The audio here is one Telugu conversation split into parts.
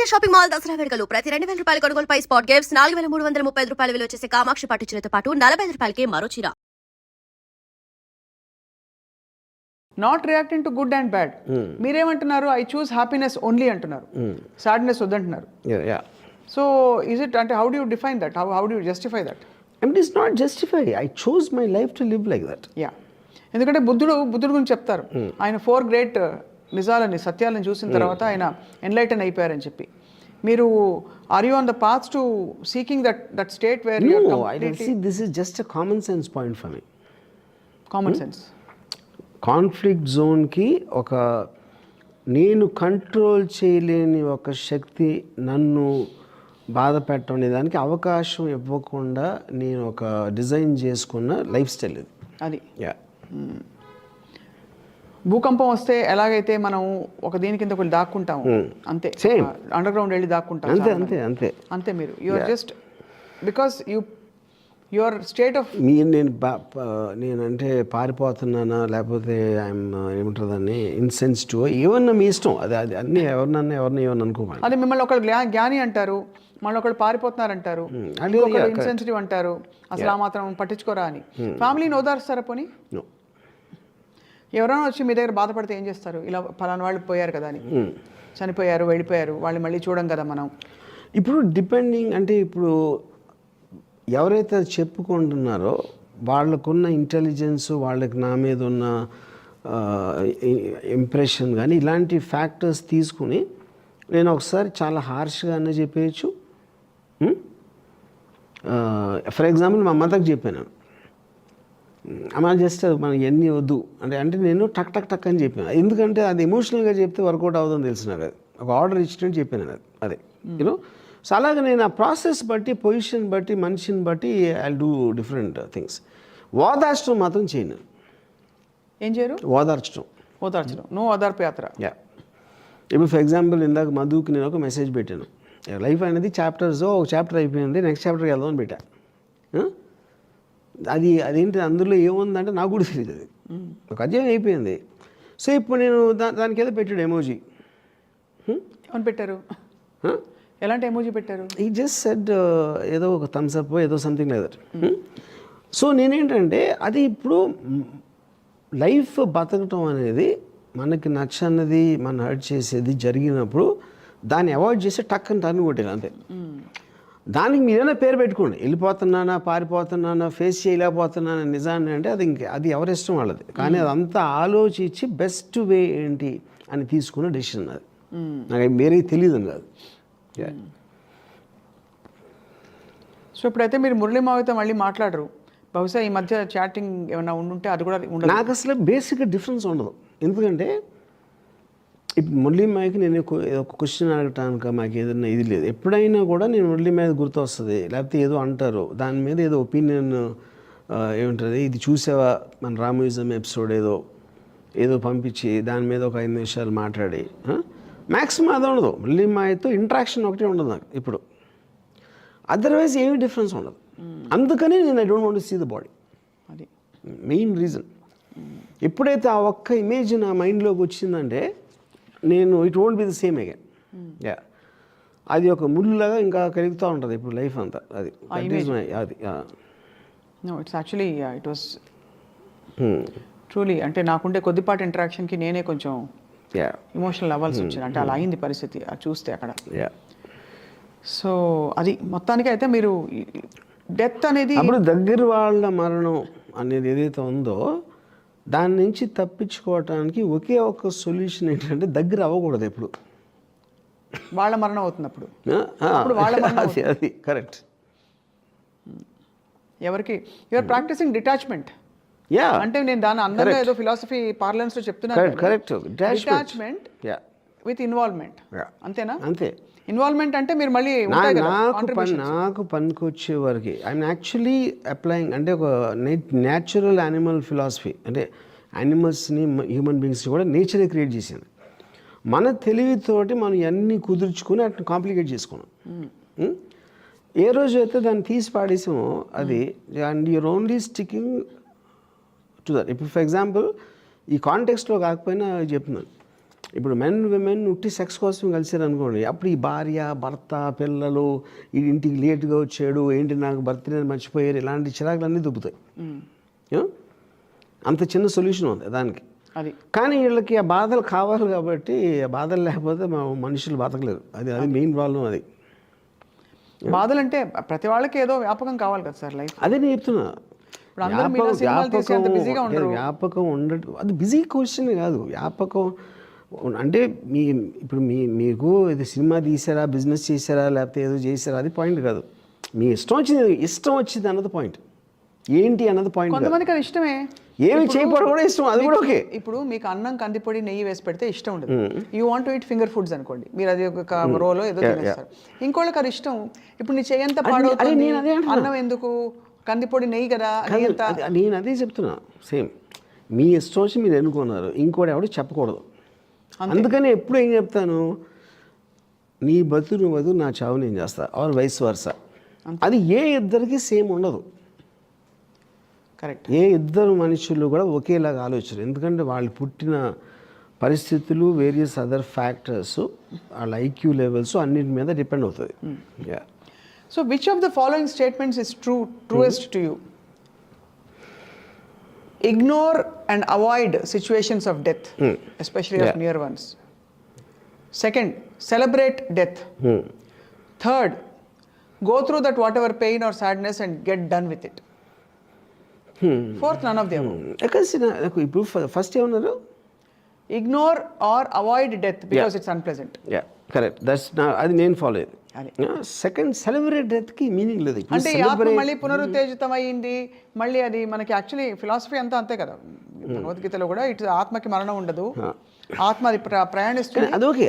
ఇండియా షాపింగ్ మాల్ దసరా వేడుకలు. ప్రతి రెండు వేల రూపాయల కొనుగోలుపై స్పాట్ గిఫ్ట్స్ నాలుగు వేల మూడు వందల ముప్పై రూపాయల విలువ చేసే కామాక్షి పట్టు చీరతో పాటు నలభై ఐదు రూపాయలకి మరో చీర. Not reacting to good and bad మీరేమంటున్నారు? I choose happiness only అంటున్నారు. సాడ్నెస్ వద్దంటున్నారు. Yeah, yeah. So is it అంటే how do define that how how do justify that it is not justify. I chose my life to live like that. Yeah ఎందుకంటే బుద్ధుడు బుద్ధుడు గురించి చెప్తారు. ఆయన ఫోర్ గ్రేట్ నిజాలని సత్యాలను చూసిన తర్వాత ఆయన ఎన్లైటన్ అయిపోయారని చెప్పి. మీరు are you on the path to seeking that that state where is just a common sense point for me. Common sense conflict జోన్కి ఒక నేను కంట్రోల్ చేయలేని ఒక శక్తి నన్ను బాధ పెట్టడం దానికి అవకాశం ఇవ్వకుండా నేను ఒక డిజైన్ చేసుకున్న లైఫ్ స్టైల్ ఇది. అది. యా భూకంపం వస్తే ఎలాగైతే మనం ఒక దీని కింద ఒకటి దాక్కుంటాము అంతే. Same. అండర్ గ్రౌండ్ వెళ్ళి దాక్కుంటాం అంతే అంతే. అంతే. అంతే మీరు. You are just because you your state of మీ నేను ప- నేనంటే పారిపోతున్నానా లేకపోతే ఐఎమ్ ఏమంటారు దాన్ని ఇన్సెన్సిటివ్ ఏమన్నా మీ ఇష్టం. అది అది అన్నీ ఎవరినన్నా ఎవరిని ఏమన్నా అనుకోకండి. అది మిమ్మల్ని ఒకళ్ళు జ్ఞా- జ్ఞాని అంటారు మళ్ళీ ఒకళ్ళు పారిపోతున్నారు అంటారు అది ఇంకొకళ్ళు yeah, correct. ఇన్సెన్సిటివ్ అంటారు అసలు ఆ మాత్రం పట్టించుకోరా అని. ఫ్యామిలీని ఓదారుస్తారా పోనీ. ఎవరైనా వచ్చి మీ దగ్గర బాధపడితే ఏం చేస్తారు? ఇలా ఫలానా వాళ్ళు పోయారు కదా అని. చనిపోయారు వెళ్ళిపోయారు వాళ్ళు మళ్ళీ చూడం కదా మనం. ఇప్పుడు డిపెండింగ్ అంటే ఇప్పుడు ఎవరైతే చెప్పుకుంటున్నారో వాళ్ళకున్న ఇంటెలిజెన్స్ వాళ్ళకి నా మీద ఉన్న ఇంప్రెషన్ కానీ ఇలాంటి ఫ్యాక్టర్స్ తీసుకుని నేను ఒకసారి చాలా హార్ష్గానే చెప్పేయచ్చు. ఫర్ ఎగ్జాంపుల్ మా మదర్కి చెప్పాను. అమ్మ జస్ట్ మనం ఎన్ని వద్దు. అంటే అంటే నేను టక్ టక్ టక్ అని చెప్పాను. ఎందుకంటే అది ఎమోషనల్గా చెప్తే వర్కౌట్ అవుతుందని తెలిసిన అది. ఒక ఆర్డర్ ఇచ్చినట్టు చెప్పాను అది. అదే. యూనో సో అలాగే నేను ఆ ప్రాసెస్ బట్టి పొజిషన్ బట్టి మనిషిని బట్టి ఐ డూ డిఫరెంట్ థింగ్స్ ఓదార్చడం మాత్రం చేయను. ఏం చేయరు? ఓదార్చడం ఓదార్చడం నో ఓదార్పు యాత్ర యా ఇప్పుడు ఫర్ ఎగ్జాంపుల్ ఇందాక మధుకి నేను ఒక మెసేజ్ పెట్టాను. లైఫ్ అనేది చాప్టర్స్ ఒక చాప్టర్ అయిపోయింది నెక్స్ట్ చాప్టర్కి వెళ్దామని పెట్టా. ఆ? అది అదేంటి అందులో ఏముందంటే నాకు కూడా తెలియదు అది. ఒక అధ్యాయం అయిపోయింది. సో ఇప్పుడు నేను దా దానికి ఏదో పెట్టాడు ఎమోజీ ఏమని పెట్టారు? ఎలాంటి ఎమోజీ పెట్టారు? ఈ జస్ట్ సెడ్ ఏదో ఒక థమ్స్ అప్ ఏదో సంథింగ్ లైక్ దట్ సో నేనేంటంటే అది ఇప్పుడు లైఫ్ బతకటం అనేది మనకి నచ్చనిది మన హర్ట్ చేసేది జరిగినప్పుడు దాన్ని అవాయిడ్ చేసి టక్ అని టర్న్ కొట్టాను అంతే. దానికి మీరైనా పేరు పెట్టుకోండి. వెళ్ళిపోతున్నానా పారిపోతున్నానా ఫేస్ చేయలేకపోతున్నానా నిజాన్ని అంటే అది ఇంక అది ఎవరి ఇష్టం వాళ్ళది. కానీ అదంతా ఆలోచించి బెస్ట్ వే ఏంటి అని తీసుకున్న డెసిషన్ అది. నాకు వేరే తెలియదు కాదు. సో ఇప్పుడైతే మీరు మురళీ మావితో మళ్ళీ మాట్లాడరు. బహుశా ఈ మధ్య చాటింగ్ ఏమైనా ఉండుంటే అది కూడా నాకు అసలు బేసిక్గా డిఫరెన్స్ ఉండదు. ఎందుకంటే ఇప్పుడు మురళీ మాయకి నేను ఒక- క్వశ్చన్ అడగటానికి? మాకు ఏదైనా ఇది లేదు. ఎప్పుడైనా కూడా నేను మురళీ మీద గుర్తు వస్తుంది లేకపోతే ఏదో అంటారు. దాని మీద ఏదో ఒపీనియన్ ఏముంటుంది? ఇది చూసావా? మన రామోయిజం ఎపిసోడ్ ఏదో ఏదో పంపించి దాని మీద ఒక ఐదు నిమిషాలు మాట్లాడి. మ్యాక్సిమం అది ఉండదు. మురళీ మాయతో ఇంట్రాక్షన్ ఒకటే ఉండదు నాకు ఇప్పుడు. అదర్వైజ్ ఏమీ డిఫరెన్స్ ఉండదు. అందుకని నేను I don't want see the body అది. మెయిన్ రీజన్ ఎప్పుడైతే ఆ ఒక్క ఇమేజ్ నా మైండ్లోకి వచ్చిందంటే నేను it won't be the same again yeah అది ఒక ముళ్ళులాగా ఇంకా కలుగుతూ ఉంటుంది ఇప్పుడు లైఫ్ అంతా. అది. అది no it's actually it was truly అంటే నాకుండే కొద్దిపాటి ఇంటరాక్షన్కి నేనే కొంచెం యా ఇమోషనల్ అవ్వాల్సి వచ్చింది అంటే అలా అయింది పరిస్థితి అది చూస్తే అక్కడ. యా సో అది మొత్తానికి అయితే మీరు డెత్ అనేది అప్పుడు దగ్గర వాళ్ళ మరణం అనేది ఏదైతే ఉందో దాని నుంచి తప్పించుకోవటానికి ఒకే ఒక సొల్యూషన్ ఏంటంటే దగ్గర అవ్వకూడదు ఎప్పుడు. వాళ్ళ మరణం అవుతుంది అప్పుడు మరణం అది అది కరెక్ట్. ఎవరికి? You're practicing detachment. యా. అంటే నేను దాని అందంగా ఏదో ఫిలాసఫీ పార్లెన్స్లో చెప్తున్నాను correct detachment yeah. With involvement. అంతేనా? అంతే. ఇన్వాల్వ్మెంట్ అంటే మీరు మళ్ళీ నాకు పని. నాకు పనికొచ్చే వరకు ఐఎమ్ యాక్చువల్లీ అప్లయింగ్ అంటే ఒక న్యాచురల్ యానిమల్ ఫిలాసఫీ అంటే యానిమల్స్ని హ్యూమన్ బీయింగ్స్ని కూడా నేచరే క్రియేట్ చేసింది. మన తెలివితోటి మనం అన్నీ కుదుర్చుకుని అట్లా కాంప్లికేట్ చేసుకున్నాం. ఉం? ఏ రోజు అయితే దాన్ని తీసి పాడేసామో అది and you're only sticking to that. ఇప్పుడు ఫర్ ఎగ్జాంపుల్ ఈ కాంటెక్స్ట్లో కాకపోయినా చెప్తున్నాను. ఇప్పుడు మెన్ విమెన్ ఉట్టి సెక్స్ కోసం కలిసారు అనుకోండి అప్పుడు ఈ భార్య భర్త పిల్లలు ఈ ఇంటికి లేట్గా వచ్చాడు ఏంటి నాకు బర్త్డే మర్చిపోయారు ఇలాంటి చిరాకులన్నీ దుబ్బుతాయి. You know? అంత చిన్న సొల్యూషన్ ఉంది దానికి. అది. కానీ వీళ్ళకి ఆ బాధలు కావాలి కాబట్టి ఆ బాధలు లేకపోతే మా మనుషులు బతకలేరు. అది అది మెయిన్ ప్రాబ్లం అది. బాధలు అంటే ప్రతి వాళ్ళకి ఏదో వ్యాపకం కావాలి కదా సార్ లైఫ్. అదే నేను చెప్తున్నా. వ్యాపకం- ఉండటం అది బిజీ క్వశ్చన్ కాదు. వ్యాపకం అంటే మీ ఇప్పుడు మీ మీకు ఇది సినిమా తీసారా బిజినెస్ చేశారా లేకపోతే ఏదో చేశారా అది పాయింట్ కాదు. మీ ఇష్టం వచ్చింది ఇష్టం వచ్చింది అన్నది పాయింట్. ఏంటి అన్నది పాయింట్ కొంతమందికి అది ఇష్టమే. ఏమి చేయకపోవడం కూడా ఇష్టం అది కూడా ఓకే. ఇప్పుడు మీకు అన్నం కందిపొడి నెయ్యి వేసి పెడితే ఇష్టం ఉండదు. You want to it finger foods అనుకోండి. మీరు అది ఒక రోలో ఏదో తినేస్తారు. ఇంకోళ్ళకి అది ఇష్టం. ఇప్పుడు నీ చెయ్యంత అది పాడవుతుంది. అన్నం ఎందుకు? కందిపొడి నెయ్యి కదా నేను అదే చెప్తున్నా. సేమ్ మీ ఇష్టం వచ్చి మీరు ఎన్నుకున్నారు. ఇంకోటి ఎవడు చెప్పకూడదు. అందుకని ఎప్పుడు ఏం చెప్తాను? నీ బతు నువ్వు నా చావు నేను చేస్తా. ఆర్ వైస్ వర్స అది ఏ ఇద్దరికి సేమ్ ఉండదు. ఏ ఇద్దరు మనుషులు కూడా ఒకేలాగా ఆలోచన ఎందుకంటే వాళ్ళు పుట్టిన పరిస్థితులు వేరియస్ అదర్ ఫ్యాక్టర్స్ వాళ్ళ ఐక్యూ లెవెల్స్ అన్నిటి మీద డిపెండ్ అవుతుంది. Yeah so which of the following statements is true truest to you ignore and avoid situations of death especially of. Near ones second celebrate death third go through that whatever pain or sadness and get done with it fourth none of the నాకు ఇప్పుడు ఫస్ట్ ఏమన్నారు ignore or avoid death because it's unpleasant yeah correct that's నా అది నేను ఫాలో అది. అయ్యేది సెకండ్ సెలబ్రేట్ డెత్కి మీనింగ్ లేదు అంటే ఆత్మ మళ్ళీ పునరుత్తేజితం అయ్యింది మళ్ళీ అది మనకి యాక్చువల్లీ ఫిలాసఫీ అంతా అంతే కదా భగవద్గీతలో కూడా ఇటు ఆత్మకి మరణం ఉండదు ఆత్మ అది ప్ర- ప్రయాణిస్తుంది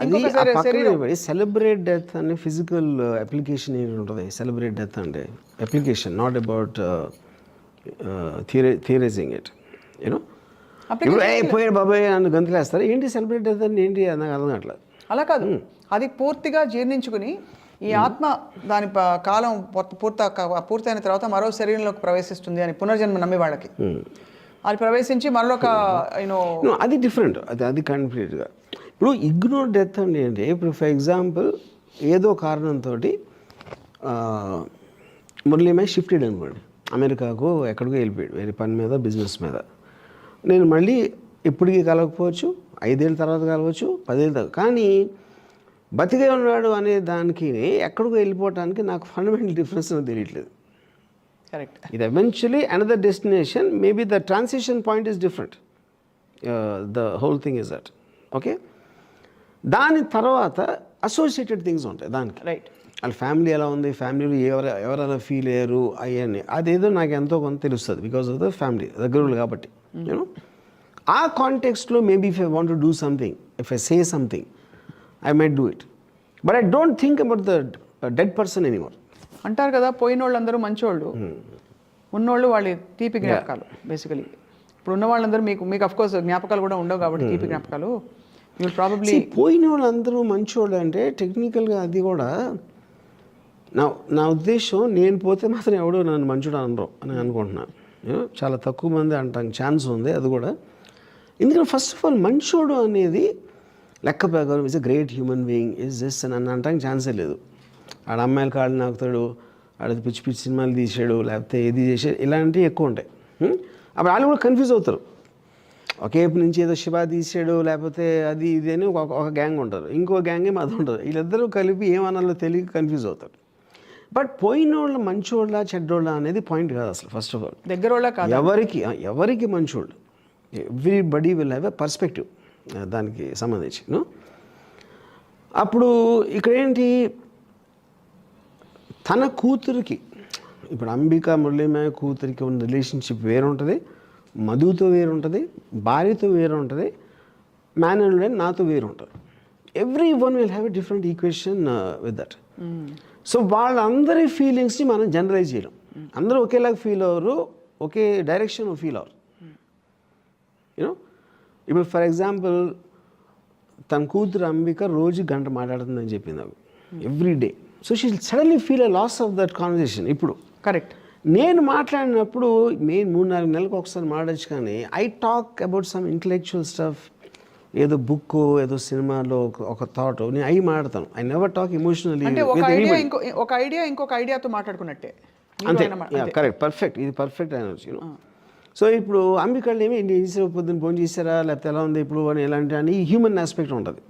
అది శరీరం పక్కన సెలబ్రేట్ డెత్ అనే ఫిజికల్ అప్లికేషన్ ఏంటి ఉంటుంది సెలబ్రేట్ డెత్ అంటే application not about theorizing it you know ఇప్పుడు ఏ పోయాడు బాబాయ్ నన్ను గంతులేస్తారు. ఏంటి సెలబ్రేట్ అని ఏంటి అని నాకు అర్థం కావట్లేదు. అలా కాదు. అది పూర్తిగా జీర్ణించుకుని ఈ ఆత్మ దాని కాలం పూర్త- పూర్త పూర్తయిన తర్వాత మరో శరీరంలోకి ప్రవేశిస్తుంది అని పునర్జన్మ నమ్మే వాళ్ళకి. అది ప్రవేశించి మరొక యూనో అది డిఫరెంట్ అది అది కంప్లీట్గా ఇప్పుడు ఇగ్నోర్ డెత్ అంటే ఏంటి? ఇప్పుడు ఫర్ ఎగ్జాంపుల్ ఏదో కారణంతో మురళీమై షిఫ్టెడ్ అనుకోండి. అమెరికాకు ఎక్కడికో వెళ్ళిపోయాడు వేరే పని మీద బిజినెస్ మీద. నేను మళ్ళీ ఇప్పటికీ కలగకపోవచ్చు ఐదేళ్ళ తర్వాత కలవచ్చు పదేళ్ళ తర్వాత కానీ బతికే ఉన్నాడు అనే దానికి ఎక్కడికో వెళ్ళిపోవటానికి నాకు ఫండమెంటల్ డిఫరెన్స్ నాకు తెలియట్లేదు. కరెక్ట్ ఇది eventually another destination maybe the transition point is different the whole thing is that okay దాని తర్వాత అసోసియేటెడ్ థింగ్స్ ఉంటాయి దానికి. రైట్ వాళ్ళ ఫ్యామిలీ ఎలా ఉంది? ఫ్యామిలీలో ఎవరు ఎవరెలా ఫీల్ అయ్యారు? అవన్నీ అదేదో నాకు ఎంతో కొంత తెలుస్తుంది బికాస్ ఆఫ్ ద ఫ్యామిలీ దగ్గరులు కాబట్టి యూనో ఆ కాంటెక్స్ట్లో maybe if I want to do something if I say something I might do it but I don't think about the dead person anymore అంటారు కదా పోయిన వాళ్ళందరూ మంచోళ్ళు ఉన్నోళ్ళు వాళ్ళ తీపి జ్ఞాపకాలు బేసికలీ ఇప్పుడు ఉన్న వాళ్ళందరూ మీకు మీకు అఫ్ కోర్స్ జ్ఞాపకాలు కూడా ఉండవు కాబట్టి తీపి జ్ఞాపకాలు. యూ ప్రాబబ్లీ పోయిన వాళ్ళందరూ మంచోళ్ళు అంటే టెక్నికల్గా అది కూడా నా నా ఉద్దేశం నేను పోతే మాత్రం ఎవడో నన్ను మంచుడు అనరు అని అనుకుంటున్నాను చాలా తక్కువ మంది అంటాం ఛాన్స్ ఉంది అది కూడా. ఎందుకంటే ఫస్ట్ ఆఫ్ ఆల్ మంచోడు అనేది లెక్క ప్రకారం is a great human being is just అని అన్న అంటానికి ఛాన్సే లేదు. ఆడ అమ్మాయిల కాళ్ళు నాకుతాడు ఆడ పిచ్చి పిచ్చి సినిమాలు తీసాడు లేకపోతే ఏది చేసాడు ఇలాంటివి ఎక్కువ ఉంటాయి. అప్పుడు వాళ్ళు కూడా కన్ఫ్యూజ్ అవుతారు. ఒకేపు నుంచి ఏదో శివ తీసాడు లేకపోతే అది ఇది అని ఒక ఒక గ్యాంగ్ ఉంటారు. ఇంకో గ్యాంగే ఏమో ఉంటారు వీళ్ళిద్దరూ కలిపి ఏమనాలో తెలియక కన్ఫ్యూజ్ అవుతారు. బట్ పోయిన వాళ్ళ మంచోళ్ళ చెడ్డోళ్ళ అనేది పాయింట్ కాదు అసలు ఫస్ట్ ఆఫ్ ఆల్ దగ్గర కాదు? ఎవరికి ఎవరికి మంచోళ్ళు? Everybody will have a perspective దానికి సంబంధించి? అప్పుడు ఇక్కడ ఏంటి తన కూతురికి ఇప్పుడు అంబిక మురళీమయ్య కూతురికి ఉన్న రిలేషన్షిప్ వేరు ఉంటుంది మధుతో వేరు ఉంటుంది భార్యతో వేరు ఉంటుంది మ్యాన్ అండ్ నాతో వేరు ఉంటుంది everyone will have a different equation with that so వాళ్ళందరి ఫీలింగ్స్ని మనం జనరలైజ్ చేయడం అందరూ ఒకేలాగా ఫీల్ అవ్వరు ఒకే డైరెక్షన్ ఫీల్ అవ్వరు. యూనో ఇప్పుడు ఫర్ ఎగ్జాంపుల్ తన కూతురు అంబిక రోజు గంట మాట్లాడుతుందని చెప్పింది నాకు every day so she suddenly feel a loss of that conversation ఇప్పుడు కరెక్ట్ నేను మాట్లాడినప్పుడు మెయిన్ మూడు నాలుగు నెలలకు ఒకసారి మాట్లాడచ్చు కానీ I talk about some intellectual stuff ఏదో బుక్ ఏదో సినిమాలో ఒక- థాట్ నేను అవి మాడతాను ఐ నెవర్ టాక్ ఇమోషనలీ ఒక ఐడియా ఇంకో ఒక ఐడియా ఇంకొక ఐడియాతో మాట్లాడుకున్నట్టే. అంతే. కరెక్ట్ పర్ఫెక్ట్ ఇది పర్ఫెక్ట్ ఎనర్జీ సో ఇప్పుడు అంబికళ్ళు ఏమి ఏంటి చేసారు పొద్దున్న భోజనం చేశారా? లేకపోతే ఎలా ఉంది ఇప్పుడు అని ఎలాంటి అని హ్యూమన్ ఆస్పెక్ట్ ఉంటుంది?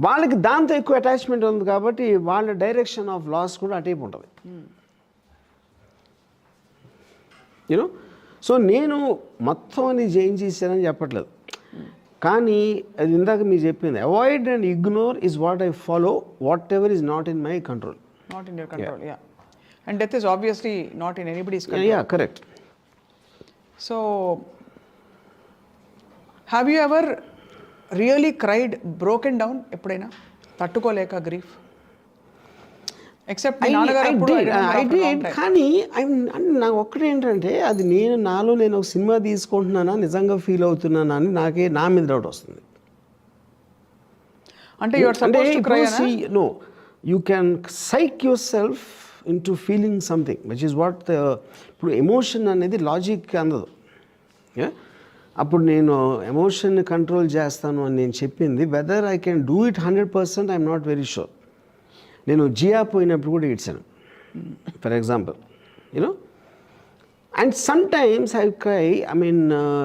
వాళ్ళకి దాంతో ఎక్కువ అటాచ్మెంట్ ఉంది కాబట్టి వాళ్ళ డైరెక్షన్ ఆఫ్ లాస్ కూడా అటైపు ఉంటుంది. యూనో సో నేను మొత్తం అని జయించేసానని చెప్పట్లేదు. కానీ అది ఇందాక మీరు చెప్పింది avoid and ignore is what I follow whatever is not in my control not in your control ya and death is obviously not in anybody's ya correct so have you ever really cried broken down ఎప్పుడైనా? తట్టుకోలేక గ్రీఫ్ ఎక్సెప్ట్ time. కానీ నాకు ఒక్కటే ఏంటంటే అది నేను నాలో నేను ఒక సినిమా తీసుకుంటున్నానా నిజంగా ఫీల్ అవుతున్నానా అని నాకే నా మీద డౌట్ వస్తుంది అంటే no you can psych yourself into feeling something which is what ఇప్పుడు ఎమోషన్ అనేది లాజిక్ అందదు? అప్పుడు నేను ఎమోషన్ని కంట్రోల్ చేస్తాను అని నేను చెప్పింది whether I can do it hundred percent I'm not very sure నేను జియా పోయినప్పుడు కూడా ఏడ్చాను. For example you know and sometimes I cry I mean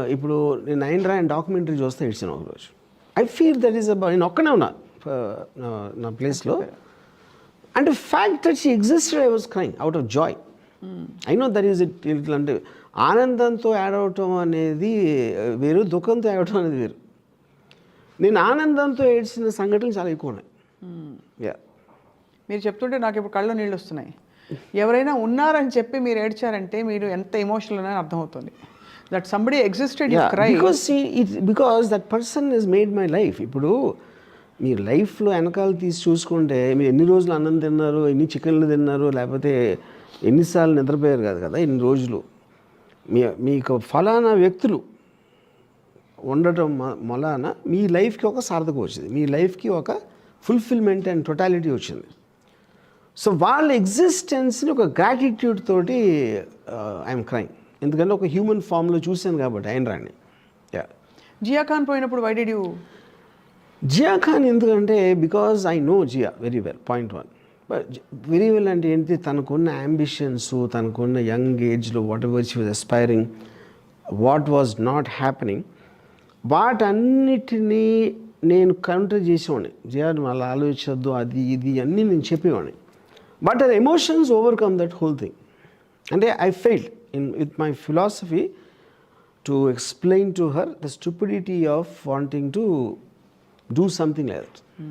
ఇప్పుడు నేను నైన్ రాయన్ డాక్యుమెంటరీ చూస్తే ఏడ్చాను ఒకరోజు. I feel that is about నేను ఒక్కనే ఉన్నా uh, నా- నా ప్లేస్లో and fact that she existed I was crying out of joy I know that is it అంటే ఆనందంతో యాడ్ అవటం అనేది వేరు దుఃఖంతో యాడ్ అవటం అనేది వేరు. నేను ఆనందంతో ఏడ్చిన సంఘటనలు చాలా ఎక్కువ ఉన్నాయి. యా మీరు చెప్తుంటే నాకు ఇప్పుడు కళ్ళు నీళ్ళు వస్తున్నాయి. ఎవరైనా ఉన్నారని చెప్పి మీరు ఏడ్చారంటే మీరు ఎంత ఎమోషనల్ అని అర్థమవుతుంది. That somebody existed because it because that person is made my life ఇప్పుడు మీరు లైఫ్లో వెనకాల తీసి చూసుకుంటే మీరు ఎన్ని రోజులు అన్నం తిన్నారు ఎన్ని చికెన్లు తిన్నారు లేకపోతే ఎన్నిసార్లు నిద్రపోయారు కాదు కదా ఎన్ని రోజులు? మీ మీకు ఫలానా వ్యక్తులు ఉండటం మొలాన మీ లైఫ్కి ఒక సార్థకం వచ్చింది. మీ లైఫ్కి ఒక ఫుల్ఫిల్మెంట్ అండ్ టొటాలిటీ వచ్చింది. సో వాళ్ళ ఎగ్జిస్టెన్స్ని ఒక గ్రాటిట్యూడ్ తోటి ఐఎమ్ క్రైమ్ ఎందుకంటే ఒక హ్యూమన్ ఫామ్లో చూశాను కాబట్టి ఆయన రాణి. యా జియా ఖాన్ పోయినప్పుడు why did you Jiah Khan ఎందుకంటే because I know Jiah very well point one but very well అంటే ఏంటి తనకున్న అంబిషన్స్ తనకున్న యంగ్ ఏజ్లో whatever she was aspiring what was not happening వాటన్నిటినీ నేను కౌంటర్ చేసేవాడిని. జియా అలా ఆలోచించద్దు అది ఇది అన్నీ నేను చెప్పేవాడిని. But the emotions overcome that whole thing. And I failed in, with my philosophy to explain to her the stupidity of wanting to do something like that. Mm.